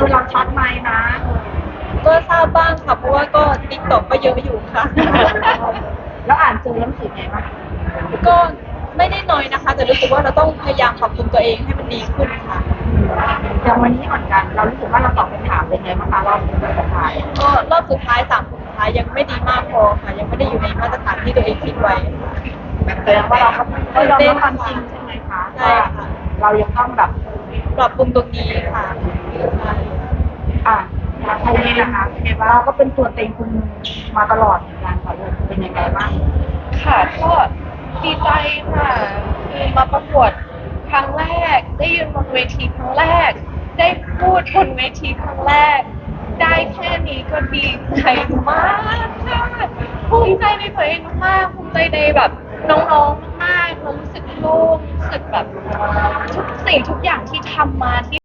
คือเราช็อตไหมนะ ก็ทราบบ้างค่ะเพราะว่าก็ติ๊กต็อกก็เยอะอยู่ค่ะ แล้วอ่านเจอแล้วรู้สึกไงบ้างก็ไม่ได้น้อยนะคะ แต่รู้สึกว่าเราต้องพยายามปรับปรุงตัวเองให้มันดีขึ้นค่ะอย่างวันนี้เหมือนกันเรารู้สึกว่าเราตอบคำถามเป็นไงบ้างคะรอบสุดท้ายก็รอบสุดท้ายสามคนสุดท้ายยังไม่ดีมากพอค่ะ ยังไม่ได้อยู่ในมาตรฐานที่ตัวเองคิดไว้ค่ะแสดงว่าเราก็ก็ยอมรับความจริงใช่ไหมคะใช่ค่ะว่าเรายังต้องแบบปรับปรุงตรงนี้ค่ะใช่ อะตรงนี้นะคะเป็นไงบ้างก็เป็นตัวเต็งคุณมาตลอดเหมือนกันค่ะลูเป็นยังไงบ้างค่ะก็ดีใจค่ะคือมาประกวดครั้งแรก ได้ยืนบนเวทีครั้งแรก ได้พูดบนเวทีครั้งแรก ได้แค่นี้ก็ดีใจมากค่ะภูมิใจในตัวเองมากภูมิใจในแบบน้องๆมากๆเรารู้สึกโล่งรู้สึกแบบทุกสิ่งทุกอย่างที่ทำมาที่